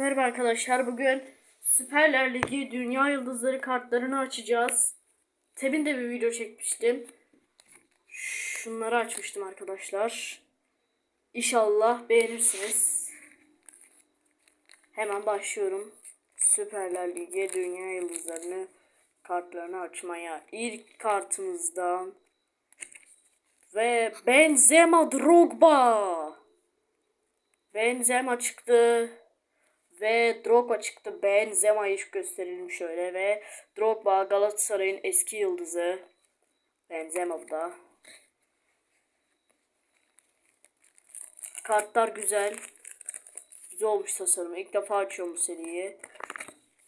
Merhaba arkadaşlar. Bugün Süperler Ligi Dünya Yıldızları kartlarını açacağız. Temin de bir video çekmiştim. Şunları açmıştım arkadaşlar. İnşallah beğenirsiniz. Hemen başlıyorum. Süperler Ligi Dünya Yıldızlarını kartlarını açmaya. İlk kartımızdan ve Benzema Drogba. Benzema çıktı. Ve Drogba çıktı. Benzema'yı gösterelim şöyle. Ve Drogba Galatasaray'ın eski yıldızı. Benzema bu da. Kartlar güzel. Güzel olmuş tasarımı. İlk defa açıyorum bu seriyi.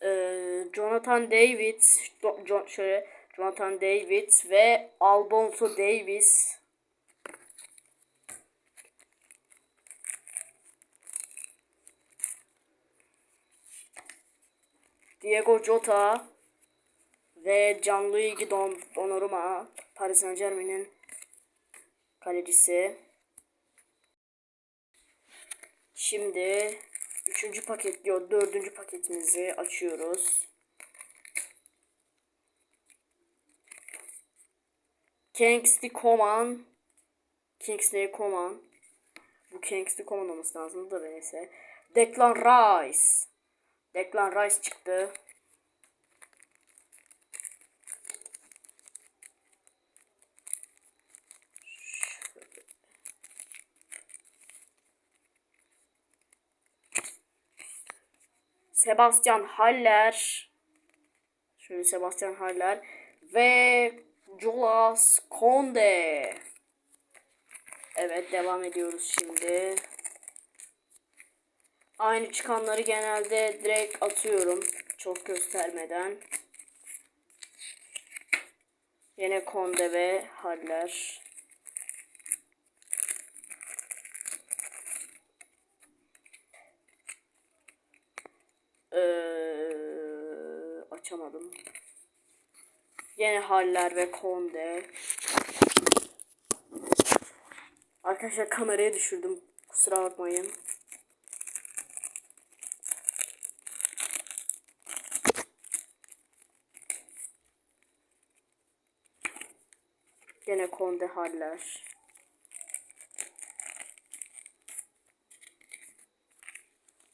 Ee, Jonathan David. Jo- Jo- şöyle Jonathan David ve Alfonso Davis. Diego Jota ve Gianluigi Don Donnarumma Paris Saint Germain'in kalecisi. Şimdi üçüncü paket diyor dördüncü paketimizi açıyoruz. Kingsley Coman Kingsley Coman bu Kingsley Coman olması lazım da neyse. Declan Rice Declan Rice çıktı. Sebastian Haller. Şöyle Sebastian Haller ve Jolas Konde. Evet devam ediyoruz şimdi. Aynı çıkanları genelde direkt atıyorum. Çok göstermeden. Yine Konde ve Haller. Ee, açamadım. Yine Haller ve Konde. Arkadaşlar kamerayı düşürdüm. Kusura bakmayın. Gene Konde Haller.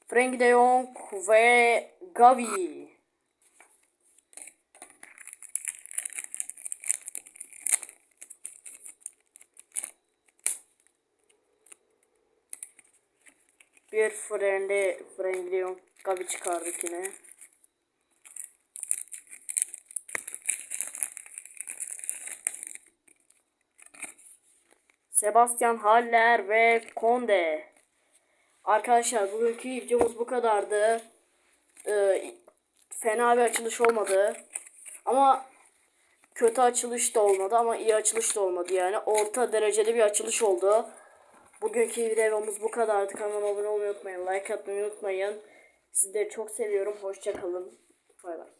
Frank de Jong ve Gavi. Bir Frank Frank de Jong Gavi çıkardık yine. Sebastian Haller ve Konde. Arkadaşlar bugünkü videomuz bu kadardı. Ee, fena bir açılış olmadı. Ama kötü açılış da olmadı ama iyi açılış da olmadı yani. Orta dereceli bir açılış oldu. Bugünkü videomuz bu kadardı. Kanalıma abone olmayı unutmayın. Like atmayı unutmayın. Sizleri çok seviyorum. Hoşçakalın. Bay bay.